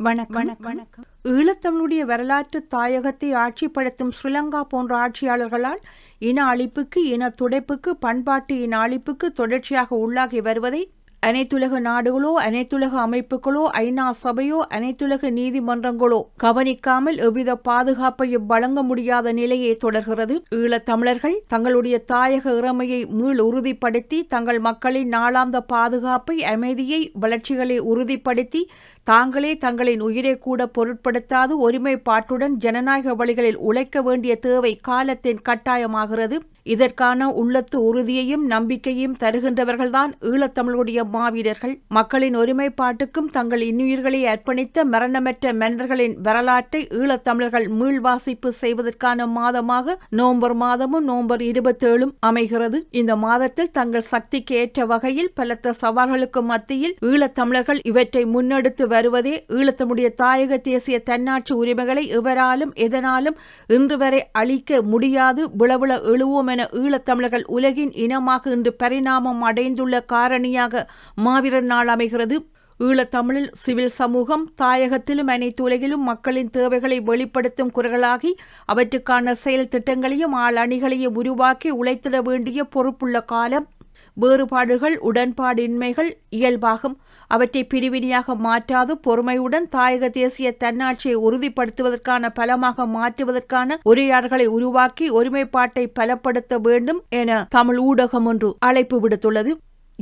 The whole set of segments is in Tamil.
வணக்கம். வணக்கம். ஈழத்தமிழுடைய வரலாற்று தாயகத்தை ஆட்சிப்படுத்தும் ஸ்ரீலங்கா போன்ற ஆட்சியாளர்களால் இன அழிப்புக்கு இன துடைப்புக்கு பண்பாட்டு இன அழிப்புக்கு தொடர்ச்சியாக உள்ளாகி வருவதை அனைத்துலக நாடுகளோ அனைத்துலக அமைப்புகளோ ஐநா சபையோ அனைத்துலக நீதிமன்றங்களோ கவனிக்காமல் எவ்வித பாதுகாப்பையும் வழங்க முடியாத நிலையே தொடர்கிறது. ஈழத் தமிழர்கள் தங்களுடைய தாயக இறமையை மீள் உறுதிப்படுத்தி தங்கள் மக்களின் நாளாந்த பாதுகாப்பை அமைதியை வளர்ச்சிகளை உறுதிப்படுத்தி தாங்களே தங்களின் உயிரை கூட பொருட்படுத்தாது ஒருமைப்பாட்டுடன் ஜனநாயக வழிகளில் உழைக்க வேண்டிய தேவை காலத்தின் கட்டாயமாகிறது. இதற்கான உள்ளத்து உறுதியையும் நம்பிக்கையும் தருகின்றவர்கள்தான் ஈழத்தமிழுடைய மாவீரர்கள். மக்களின் ஒருமைப்பாட்டுக்கும் தங்கள் இன்னுயிர்களை அர்ப்பணித்த மரணமற்ற மனிதர்களின் வரலாற்றை ஈழத்தமிழர்கள் மீள்வாசிப்பு செய்வதற்கான மாதமாக நவம்பர் மாதமும் நவம்பர் இருபத்தேழும் அமைகிறது. இந்த மாதத்தில் தங்கள் சக்திக்கு ஏற்ற வகையில் பலத்த சவால்களுக்கு மத்தியில் ஈழத்தமிழர்கள் இவற்றை முன்னெடுத்து வருவதே ஈழத்தமுடைய தாயக தேசிய தன்னாட்சி உரிமைகளை எவராலும் எதனாலும் இன்று வரை அளிக்க முடியாது. விளவிள எழுவோம் என ஈழத்தமிழர்கள் உலகின் இனமாக இன்று பரிணாமம் அடைந்துள்ள காரணியாக மாவீரர் நாள் அமைகிறது. ஈழத்தமிழில் சிவில் சமூகம் தாயகத்திலும் அனைத்து உலகிலும் மக்களின் தேவைகளை வெளிப்படுத்தும் குரல்களாகி அவற்றுக்கான செயல் திட்டங்களையும் ஆள் அணிகளையும் உருவாக்கி உழைத்திட வேண்டிய பொறுப்புள்ள காலம். வேறுபாடுகள் உடன்பாடின்மைகள் இயல்பாகும். அவற்றை பிரிவினையாக மாற்றாது பொறுமையுடன் தாயக தேசிய தன்னாட்சியை உறுதிப்படுத்துவதற்கான பலமாக மாற்றுவதற்கான உரையாடல்களை உருவாக்கி ஒருமைப்பாட்டை பலப்படுத்த வேண்டும் என தமிழ் ஊடகம் ஒன்று அழைப்பு விடுத்துள்ளது.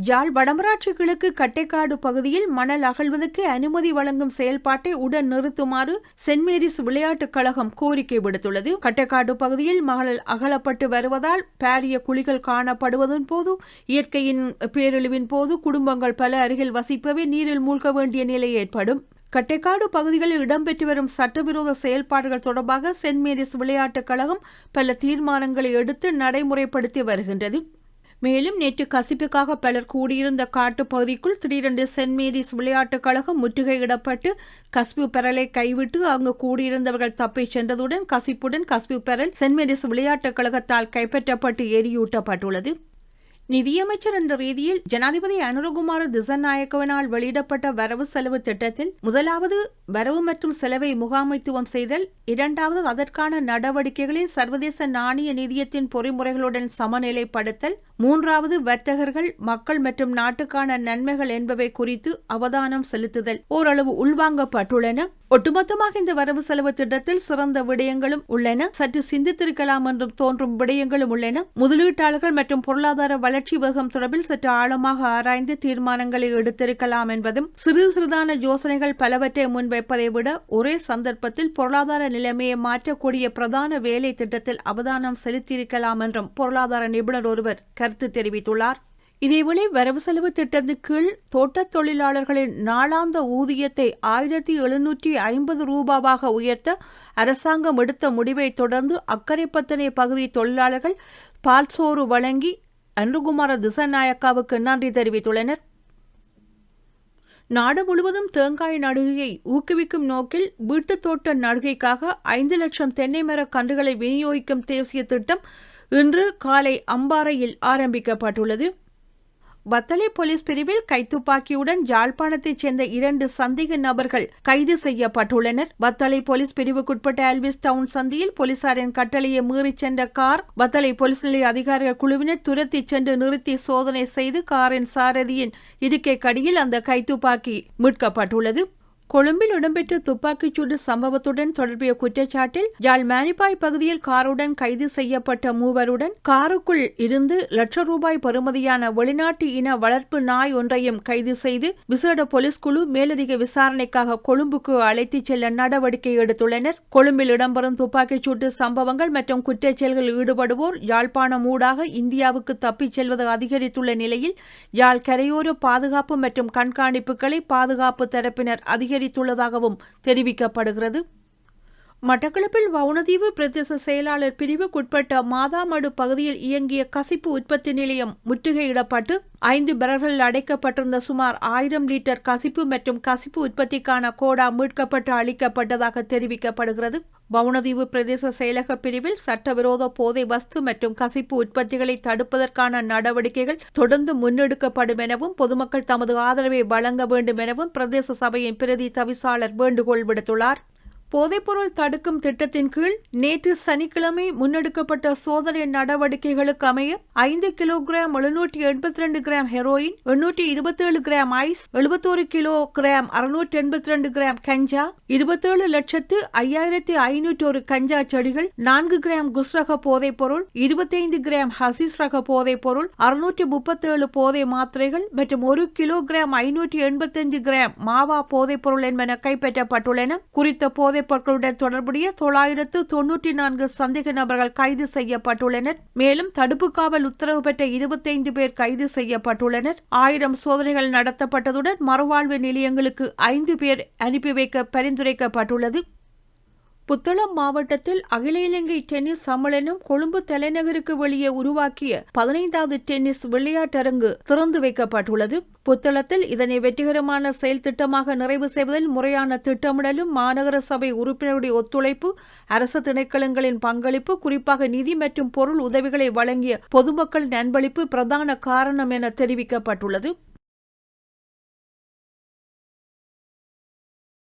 யாழ் வடமராட்சி கிழக்கு கட்டைக்காடு பகுதியில் மணல் அகழ்வதற்கு அனுமதி வழங்கும் செயல்பாட்டை உடன் நிறுத்துமாறு சென்ட் மேரிஸ் விளையாட்டுக் கழகம் கோரிக்கை விடுத்துள்ளது. கட்டைக்காடு பகுதியில் மணல் அகலப்பட்டு வருவதால் பாரிய குழிகள் காணப்படுவதன் போது இயற்கையின் பேரழிவின் போது குடும்பங்கள் பல அருகில் வசிப்பவே நீரில் மூழ்க வேண்டிய நிலை ஏற்படும். கட்டைக்காடு பகுதிகளில் இடம்பெற்று வரும் சட்டவிரோத செயல்பாடுகள் தொடர்பாக சென்ட் மேரிஸ் விளையாட்டுக் கழகம் பல தீர்மானங்களை எடுத்து நடைமுறைப்படுத்தி வருகின்றது. மேலும் நேற்று கசிப்புக்காக பலர் கூடியிருந்த காட்டுப் பகுதிக்குள் திடீரென்று சென்ட் மேரிஸ் விளையாட்டுக் கழகம் முற்றுகையிடப்பட்டு கசிப்பு பெறலை கைவிட்டு அங்கு கூடியிருந்தவர்கள் தப்பிச் சென்றதுடன் கசிப்புடன் கசிப்பு பெறல் சென்ட் மேரிஸ் விளையாட்டுக் கழகத்தால் கைப்பற்றப்பட்டு எரியூட்டப்பட்டுள்ளது. நிதியமைச்சர் என்ற ரீதியில் ஜனாதிபதி அனுரகுமார திசநாயக்கவினால் வெளியிடப்பட்ட வரவு செலவு திட்டத்தில் முதலாவது வரவு மற்றும் செலவை முகாமைத்துவம் செய்தல் இரண்டாவது அதற்கான நடவடிக்கைகளை சர்வதேச நாணய நிதியத்தின் பொறிமுறைகளுடன் சமநிலைப்படுத்தல் மூன்றாவது வர்த்தகர்கள் மக்கள் மற்றும் நாட்டுக்கான நன்மைகள் என்பவை குறித்து அவதானம் செலுத்துதல் ஓரளவு உள்வாங்கப்பட்டுள்ளன. ஒட்டுமொத்தமாக இந்த வரவு செலவு திட்டத்தில் சிறந்த விடயங்களும் உள்ளன. சற்று சிந்தித்திருக்கலாம் என்றும் தோன்றும் விடயங்களும் உள்ளன. முதலீட்டாளர்கள் மற்றும் பொருளாதார வளர்ச்சி வேகம் தொடர்பில் சற்று ஆழமாக ஆராய்ந்து தீர்மானங்களை எடுத்திருக்கலாம் என்பதும் சிறு சிறிதான யோசனைகள் பலவற்றை முன்வைப்பதை விட ஒரே சந்தர்ப்பத்தில் பொருளாதார நிலைமையை மாற்றக்கூடிய பிரதான வேலை திட்டத்தில் அவதானம் செலுத்தியிருக்கலாம் என்றும் பொருளாதார நிபுணர் ஒருவர் கருத்து தெரிவித்துள்ளார். இதேவேளை வரவு செலவு திட்டத்தின் கீழ் தோட்டத் தொழிலாளர்களின் நாளாந்த ஊதியத்தை ஆயிரத்தி எழுநூற்றி ஐம்பது ரூபாவாக உயர்த்த அரசாங்கம் எடுத்த முடிவை தொடர்ந்து அக்கரைப்பத்தனை பகுதி தொழிலாளர்கள் பால்சோறு வழங்கி அன்றுகுமார திசநாயக்காவுக்கு நன்றி தெரிவித்துள்ளனர். நாடு முழுவதும் தேங்காய் நடுகையை ஊக்குவிக்கும் நோக்கில் வீட்டுத் தோட்ட நடுகைக்காக ஐந்து லட்சம் தென்னை மர கன்றுகளை விநியோகிக்கும் தேசிய திட்டம் இன்று காலை அம்பாறையில் ஆரம்பிக்கப்பட்டுள்ளது. வத்தலை போலீஸ் பிரிவில் கைத்துப்பாக்கியுடன் யாழ்ப்பாணத்தைச் சேர்ந்த இரண்டு சந்தேக நபர்கள் கைது செய்யப்பட்டுள்ளனர். வத்தலை போலீஸ் பிரிவுக்குட்பட்ட ஆல்விஸ் டவுன் சந்தியில் போலீசாரின் கட்டளையை மீறிச் சென்ற கார் வத்தலை போலீஸ் நிலைய அதிகாரிகள் குழுவினர் துரத்தி சென்று நிறுத்தி சோதனை செய்து காரின் சாரதியின் இருக்கை கடியில் அந்த கைத்துப்பாக்கி மீட்கப்பட்டுள்ளது. கொழும்பில் இடம்பெற்ற துப்பாக்கிச்சூடு சம்பவத்துடன் தொடர்புடைய குற்றச்சாட்டில் யாழ் மேனிப்பாய் பகுதியில் காருடன் கைது செய்யப்பட்ட மூவருடன் காருக்குள் இருந்து லட்ச ரூபாய் பெறுமதியான வெளிநாட்டு இன வளர்ப்பு நாய் ஒன்றையும் கைது செய்து விசேட போலீஸ் குழு மேலதிக விசாரணைக்காக கொழும்புக்கு அழைத்துச் செல்ல நடவடிக்கை எடுத்துள்ளனர். கொழும்பில் இடம்பெறும் துப்பாக்கிச்சூட்டு சம்பவங்கள் மற்றும் குற்றச் செயல்களில் ஈடுபடுவோர் யாழ்ப்பாணம் ஊடாக இந்தியாவுக்கு தப்பிச் செல்வது அதிகரித்துள்ள நிலையில் யாழ் கரையோர பாதுகாப்பு மற்றும் கண்காணிப்புகளை பாதுகாப்பு தரப்பினர் அதிக அதிகரித்துள்ளதாகவும் தெரிவிக்கப்படுகிறது. மட்டக்களப்பில் வவுனதீவு பிரதேச செயலாளர் பிரிவுக்குட்பட்ட மாதாமடு பகுதியில் இயங்கிய கசிப்பு உற்பத்தி நிலையம் முற்றுகையிடப்பட்டு ஐந்து பரல்கள் அடைக்கப்பட்டிருந்த சுமார் ஆயிரம் லிட்டர் கசிப்பு மற்றும் கசிப்பு உற்பத்திக்கான கோடா மீட்கப்பட்டு அளிக்கப்பட்டதாக தெரிவிக்கப்படுகிறது. வவுனதீவு பிரதேச செயலக பிரிவில் சட்டவிரோத போதை வஸ்து மற்றும் கசிப்பு உற்பத்திகளை தடுப்பதற்கான நடவடிக்கைகள் தொடர்ந்து முன்னெடுக்கப்படும் எனவும் பொதுமக்கள் தமது ஆதரவை வழங்க வேண்டும் எனவும் பிரதேச சபையின் பிரதி தவிசாளர் வேண்டுகோள் விடுத்துள்ளார். போதைப்பொருள் தடுக்கும் திட்டத்தின் கீழ் நேற்று சனிக்கிழமை முன்னெடுக்கப்பட்ட சோதனை நடவடிக்கைகளுக்கு அமைய ஐந்து கிலோகிராம் எழுநூற்றி எண்பத்தி ரெண்டு கிராம் ஹெரோயின் எண்ணூற்றி இருபத்தேழு கிராம் ஐஸ் எழுபத்தோரு கிலோ கிராம் அறுநூற்றி எண்பத்தி ரெண்டு கிராம் கஞ்சா இருபத்தேழு லட்சத்து ஐயாயிரத்தி ஐநூற்றி ஒரு கஞ்சா செடிகள் நான்கு கிராம் குஸ்ரக போதைப்பொருள் இருபத்தைந்து கிராம் ஹசிஸ் ரக போதைப்பொருள் அறுநூற்றி முப்பத்தேழு போதை மாத்திரைகள் மற்றும் ஒரு கிலோ கிராம் ஐநூற்றி எண்பத்தஞ்சு கிராம் மாவா போதைப்பொருள் என்பன கைப்பற்றப்பட்டுள்ளன. குறித்த போதை போதைப் பொருட்களுடன் தொடர்புடைய தொள்ளாயிரத்து தொன்னூற்றி நான்கு சந்தேக நபர்கள் கைது செய்யப்பட்டுள்ளனர். மேலும் தடுப்பு காவல் உத்தரவு பெற்ற இருபத்தைந்து பேர் கைது செய்யப்பட்டுள்ளனர். ஆயிரம் சோதனைகள் நடத்தப்பட்டதுடன் மறுவாழ்வு நிலையங்களுக்கு ஐந்து பேர் அனுப்பி வைக்க பரிந்துரைக்கப்பட்டுள்ளது. புத்தளம் மாவட்டத்தில் அகில இலங்கை டென்னிஸ் சம்மேளனம் கொழும்பு தலைநகருக்கு வெளியே உருவாக்கிய பதினைந்தாவது டென்னிஸ் விளையாட்டரங்கு திறந்து வைக்கப்பட்டுள்ளது. புத்தளத்தில் இதனை வெற்றிகரமான செயல் திட்டமாக நிறைவு செய்வதில் முறையான திட்டமிடலும் மாநகர சபை உறுப்பினருடைய ஒத்துழைப்பு அரசு திணைக்களங்களின் பங்களிப்பு குறிப்பாக நிதி மற்றும் பொருள் உதவிகளை வழங்கிய பொதுமக்களின் அன்பளிப்பு பிரதான காரணம் என தெரிவிக்கப்பட்டுள்ளது.